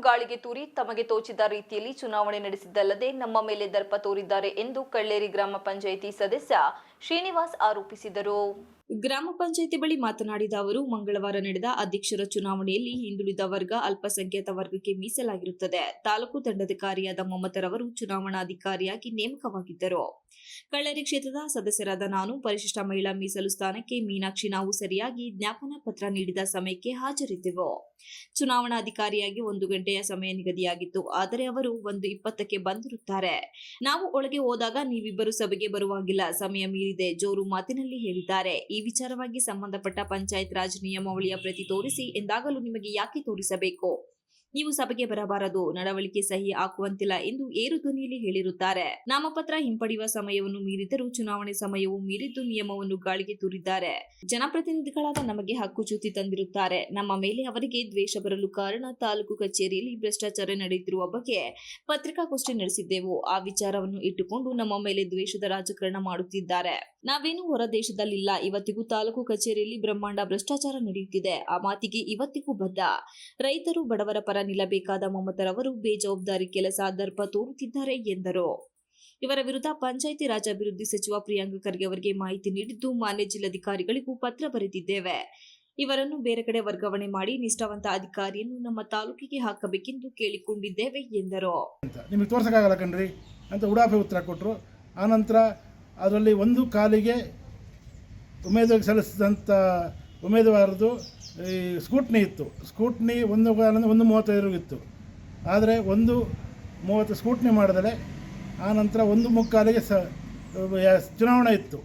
ಗಾಳಿಗೆ ತೂರಿ ತಮಗೆ ತೋಚಿದ ರೀತಿಯಲ್ಲಿ ಚುನಾವಣೆ ನಡೆಸಿದ್ದಲ್ಲದೆ ನಮ್ಮ ಮೇಲೆ ದರ್ಪ ತೋರಿದ್ದಾರೆ ಎಂದು ಕಳ್ಳೇರಿ ಗ್ರಾಮ ಪಂಚಾಯಿತಿ ಸದಸ್ಯ ಶ್ರೀನಿವಾಸ್ ಆರೋಪಿಸಿದರು. ಗ್ರಾಮ ಪಂಚಾಯಿತಿ ಬಳಿ ಮಾತನಾಡಿದ ಅವರು, ಮಂಗಳವಾರ ನಡೆದ ಅಧ್ಯಕ್ಷರ ಚುನಾವಣೆಯಲ್ಲಿ ಹಿಂದುಳಿದ ವರ್ಗ ಅಲ್ಪಸಂಖ್ಯಾತ ವರ್ಗಕ್ಕೆ ಮೀಸಲಾಗಿರುತ್ತದೆ. ತಾಲೂಕು ದಂಡಾಧಿಕಾರಿಯಾದ ಮಮತರವರು ಚುನಾವಣಾಧಿಕಾರಿಯಾಗಿ ನೇಮಕವಾಗಿದ್ದರು. ಕಳ್ಳರಿ ಕ್ಷೇತ್ರದ ಸದಸ್ಯರಾದ ನಾನು, ಪರಿಶಿಷ್ಟ ಮಹಿಳಾ ಮೀಸಲು ಸ್ಥಾನಕ್ಕೆ ಮೀನಾಕ್ಷಿ ನಾವು ಸರಿಯಾಗಿ ಜ್ಞಾಪನಾ ಪತ್ರ ನೀಡಿದ ಸಮಯಕ್ಕೆ ಹಾಜರಿದ್ದೆವು. ಚುನಾವಣಾಧಿಕಾರಿಯಾಗಿ ಒಂದು ಗಂಟೆಯ ಸಮಯ ನಿಗದಿಯಾಗಿತ್ತು, ಆದರೆ ಅವರು ಒಂದು ಇಪ್ಪತ್ತಕ್ಕೆ ಬಂದಿರುತ್ತಾರೆ. ನಾವು ಒಳಗೆ ಹೋದಾಗ ನೀವಿಬ್ಬರು ಸಭೆಗೆ ಬರುವಾಗಿಲ್ಲ, ಸಮಯ ಮೀರಿದೆ ಜೋರು ಮಾತಿನಲ್ಲಿ ಹೇಳಿದ್ದಾರೆ. ಈ ವಿಚಾರವಾಗಿ ಸಂಬಂಧಪಟ್ಟ ಪಂಚಾಯತ್ ರಾಜ್ ನಿಯಮಾವಳಿಯ ಪ್ರತಿ ತೋರಿಸಿ ಎಂದಾಗಲೂ ನಿಮಗೆ ಯಾಕೆ ತೋರಿಸಬೇಕು? ನೀವು ಸಭೆಗೆ ಬರಬಾರದು, ನಡವಳಿಕೆ ಸಹಿ ಹಾಕುವಂತಿಲ್ಲ ಎಂದು ಏರು ಧ್ವನಿಯಲ್ಲಿ ಹೇಳಿರುತ್ತಾರೆ. ನಾಮಪತ್ರ ಹಿಂಪಡೆಯುವ ಸಮಯವನ್ನು ಮೀರಿದರೂ ಚುನಾವಣೆ ಸಮಯವು ಮೀರಿದ್ದು ನಿಯಮವನ್ನು ಗಾಳಿಗೆ ತೂರಿದ್ದಾರೆ. ಜನಪ್ರತಿನಿಧಿಗಳಾದ ನಮಗೆ ಹಕ್ಕುಚ್ಯುತಿ ತಂದಿರುತ್ತಾರೆ. ನಮ್ಮ ಮೇಲೆ ಅವರಿಗೆ ದ್ವೇಷ ಬರಲು ಕಾರಣ ತಾಲೂಕು ಕಚೇರಿಯಲ್ಲಿ ಭ್ರಷ್ಟಾಚಾರ ನಡೆಯುತ್ತಿರುವ ಬಗ್ಗೆ ಪತ್ರಿಕಾಗೋಷ್ಠಿ ನಡೆಸಿದ್ದೆವು. ಆ ವಿಚಾರವನ್ನು ಇಟ್ಟುಕೊಂಡು ನಮ್ಮ ಮೇಲೆ ದ್ವೇಷದ ರಾಜಕಾರಣ ಮಾಡುತ್ತಿದ್ದಾರೆ. ನಾವೇನು ಹೊರ ದೇಶದಲ್ಲಿಲ್ಲ. ಇವತ್ತಿಗೂ ತಾಲೂಕು ಕಚೇರಿಯಲ್ಲಿ ಬ್ರಹ್ಮಾಂಡ ಭ್ರಷ್ಟಾಚಾರ ನಡೆಯುತ್ತಿದೆ. ಆ ಮಾತಿಗೆ ಇವತ್ತಿಗೂ ಬದ್ಧ. ರೈತರು ಬಡವರ ಪರ ನಿಲ್ಲಬೇಕಾದ ಮಮತರವರು ಬೇಜವಾಬ್ದಾರಿ ಕೆಲಸ ದರ್ಪ ತೋರುತ್ತಿದ್ದಾರೆ ಎಂದರು. ಇವರ ವಿರುದ್ಧ ಪಂಚಾಯಿತಿ ರಾಜ್ ಅಭಿವೃದ್ಧಿ ಸಚಿವ ಪ್ರಿಯಾಂಕ ಖರ್ಗೆ ಅವರಿಗೆ ಮಾಹಿತಿ ನೀಡಿದ್ದು, ಮಾನ್ಯ ಜಿಲ್ಲಾಧಿಕಾರಿಗಳಿಗೂ ಪತ್ರ ಬರೆದಿದ್ದೇವೆ. ಇವರನ್ನು ಬೇರೆ ಕಡೆ ವರ್ಗಾವಣೆ ಮಾಡಿ ನಿಷ್ಠಾವಂತ ಅಧಿಕಾರಿಯನ್ನು ನಮ್ಮ ತಾಲೂಕಿಗೆ ಹಾಕಬೇಕೆಂದು ಕೇಳಿಕೊಂಡಿದ್ದೇವೆ ಎಂದರು. ನಿಮಗೆ ತೋರ್ಸೋಕ್ಕಾಗಲ್ಲ ಕಣ್ರಿ ಅಂತ ಉಡಾಫೆ ಉತ್ತರ ಕೊಟ್ಟರು ಆನಂತರ ಅದರಲ್ಲಿ ಒಂದು ಕಾಲಿಗೆ ಉಮೇದುವಾರ ಸಲ್ಲಿಸಿದಂಥ ಉಮೇದುವಾರದು ಈ ಸ್ಕೂಟ್ನಿ ಇತ್ತು. ಸ್ಕೂಟ್ನಿ ಒಂದು ಒಂದು ಮೂವತ್ತೈದು ಇತ್ತು. ಆದರೆ ಒಂದು ಮೂವತ್ತು ಸ್ಕೂಟ್ನಿ ಮಾಡಿದರೆ ಆನಂತರ ಒಂದು ಮುಕ್ಕಾಲಿಗೆ ಸ ಚುನಾವಣೆ ಇತ್ತು.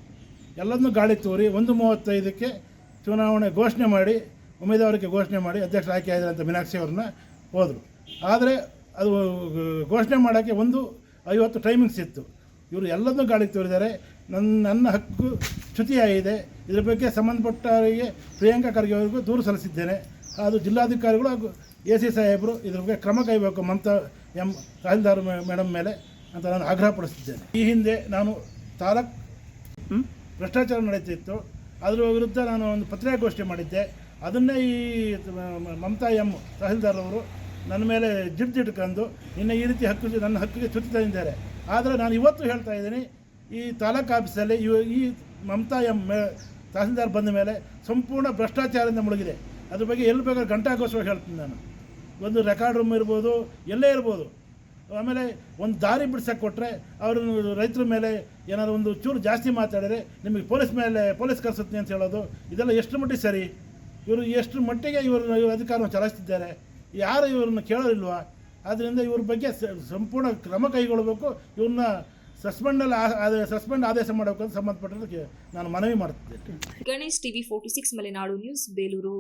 ಎಲ್ಲದನ್ನೂ ಗಾಳಿ ತೂರಿ ಒಂದು ಮೂವತ್ತೈದಕ್ಕೆ ಚುನಾವಣೆ ಘೋಷಣೆ ಮಾಡಿ ಉಮೇದುವಾರಿಕೆ ಘೋಷಣೆ ಮಾಡಿ ಅಧ್ಯಕ್ಷರು ಆಯ್ಕೆ ಆಯ್ತಾರೆ ಅಂತ ಮೀನಾಕ್ಷಿ ಅವ್ರನ್ನ ಹೋದರು. ಆದರೆ ಅದು ಘೋಷಣೆ ಮಾಡೋಕ್ಕೆ ಒಂದು ಐವತ್ತು ಟೈಮಿಂಗ್ಸ್ ಇತ್ತು. ಇವರು ಎಲ್ಲದನ್ನೂ ಗಾಳಿ ತೋರಿದ್ದಾರೆ. ನನ್ನ ನನ್ನ ಹಕ್ಕು ಚ್ಯುತಿಯಾಗಿದೆ ಇದರ ಬಗ್ಗೆ ಸಂಬಂಧಪಟ್ಟವರಿಗೆ ಪ್ರಿಯಾಂಕಾ ಖರ್ಗೆ ಅವರಿಗೂ ದೂರು ಸಲ್ಲಿಸಿದ್ದೇನೆ. ಅದು ಜಿಲ್ಲಾಧಿಕಾರಿಗಳು ಹಾಗೂ ಎ ಸಿ ಸಾಹೇಬರು ಇದ್ರ ಬಗ್ಗೆ ಕ್ರಮ ಕೈಬೇಕು ಮಮತಾ ಎಂ ತಹಸೀಲ್ದಾರ್ ಮೇಡಮ್ ಮೇಲೆ ಅಂತ ನಾನು ಆಗ್ರಹಪಡಿಸಿದ್ದೇನೆ ಈ ಹಿಂದೆ ನಾನು ತಾಲೂಕ್ ಭ್ರಷ್ಟಾಚಾರ ನಡೀತಿತ್ತು ಅದರ ವಿರುದ್ಧ ನಾನು ಒಂದು ಪತ್ರಿಕಾಗೋಷ್ಠಿ ಮಾಡಿದ್ದೆ. ಅದನ್ನೇ ಈ ಮಮತಾ ಎಂ ತಹಸೀಲ್ದಾರ್ ಅವರು ನನ್ನ ಮೇಲೆ ಜಿಡ್ ಜಿಡ್ಕೊಂಡು ಇನ್ನು ಈ ರೀತಿ ಹಕ್ಕು ನನ್ನ ಹಕ್ಕಿಗೆ ಚ್ಯುತಿ ತಂದಿದ್ದಾರೆ. ಆದರೆ ನಾನು ಇವತ್ತು ಹೇಳ್ತಾ ಇದ್ದೀನಿ ಈ ತಾಲೂಕು ಆಫೀಸಲ್ಲಿ ಇವ ಈ ಮಮತಾ ಎಂ ತಹಸೀಲ್ದಾರ್ ಬಂದ ಮೇಲೆ ಸಂಪೂರ್ಣ ಭ್ರಷ್ಟಾಚಾರದಿಂದ ಮುಳುಗಿದೆ. ಅದ್ರ ಬಗ್ಗೆ ಎಲ್ಲಿ ಬೇಕಾದ್ರೆ ಗಂಟಾಗೋಸ್ಕರ ಹೇಳ್ತೀನಿ ನಾನು. ಒಂದು ರೆಕಾರ್ಡ್ ರೂಮ್ ಇರ್ಬೋದು, ಎಲ್ಲೇ ಇರ್ಬೋದು. ಆಮೇಲೆ ಒಂದು ದಾರಿ ಬಿಡ್ಸಕ್ಕೆ ಕೊಟ್ಟರೆ ಅವರು ರೈತರ ಮೇಲೆ ಏನಾದ್ರು ಒಂದು ಚೂರು ಜಾಸ್ತಿ ಮಾತಾಡಿದರೆ ನಿಮಗೆ ಪೊಲೀಸ್ ಮೇಲೆ ಪೊಲೀಸ್ ಕರ್ಸುತ್ತೆ ಅಂತ ಹೇಳೋದು, ಇದೆಲ್ಲ ಎಷ್ಟು ಮಟ್ಟಿಗೆ ಸರಿ? ಇವರು ಎಷ್ಟು ಮಟ್ಟಿಗೆ ಇವರು ಇವರು ಅಧಿಕಾರವನ್ನು ಚಲಾಯಿಸ್ತಿದ್ದಾರೆ? ಯಾರು ಇವ್ರನ್ನ ಕೇಳೋರಿಲ್ವಾ? ಆದ್ದರಿಂದ ಇವ್ರ ಬಗ್ಗೆ ಸಂಪೂರ್ಣ ಕ್ರಮ ಕೈಗೊಳ್ಳಬೇಕು. ಇವ್ರನ್ನ ಸಸ್ಪೆಂಡಲ್ಲಿ ಸಸ್ಪೆಂಡ್ ಆದೇಶ ಮಾಡಬೇಕು ಅಂತ ಸಂಬಂಧಪಟ್ಟದಕ್ಕೆ ನಾನು ಮನವಿ ಮಾಡ್ತಿದ್ದೆ Ganesh TV forty six, Malenadu news, Belur.